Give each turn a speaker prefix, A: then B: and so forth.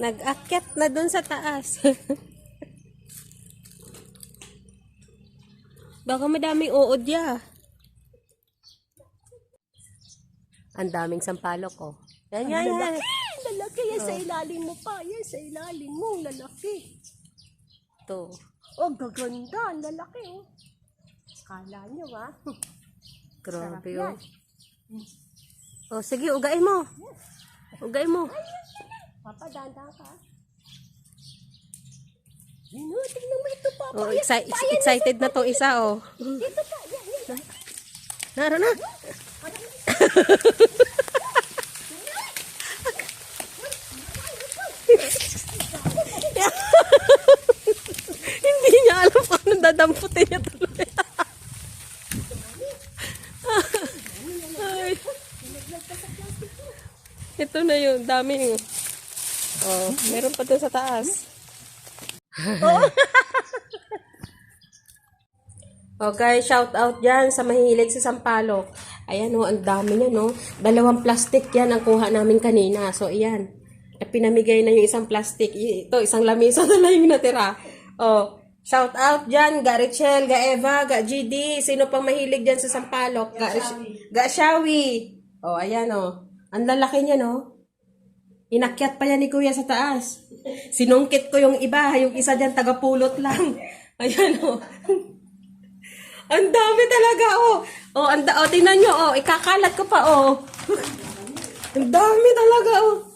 A: Nag-akyat na dun sa taas. Baka madaming uod ya. Ang daming sampalok, oh. Yan, yan, yan.
B: Lalaki yan sa ilalim mo pa. Yan sa ilalim mo. Lalaki.
A: Ito.
B: Oh, gaganda. Ang lalaki. Oh. Kala nyo ah.
A: Grabe, oh. Oh, sige, ugain mo. Ugain mo.
B: Papa, dahan-dahan ka. Yun, oh, tingnan mo ito, Papa.
A: Oh, exci-
B: pa,
A: excited na to isa, oh.
B: Dito pa. Yan, yan.
A: Naro na. Hindi niya alam kung anong dadamputin niya tuloy. Ito na yun, dami. Oh, meron pa doon sa taas. Okay, shout out dyan sa mahilig sa sampalok. Ayan o, ang dami niya no. Dalawang plastic yan ang kuha namin kanina. So, ayan. Pinamigay na yung isang plastic. Ito, isang lamisa na lang yung natira. Oh, shout out dyan, ga Richel, ga Eva, ga GD. Sino pang mahilig dyan sa sampalok? Ga, Rich- ga Shawi. Oh, ayan o. Ang lalaki niya no. Inakyat pa yan ni Kuya sa taas. Sinungkit ko yung iba, yung isa dyan tagapulot lang. Ayan o. ang dami talaga oh. Oh, ang da- oh, tingnan nyo oh, ikakalat ko pa oh. ang dami talaga oh.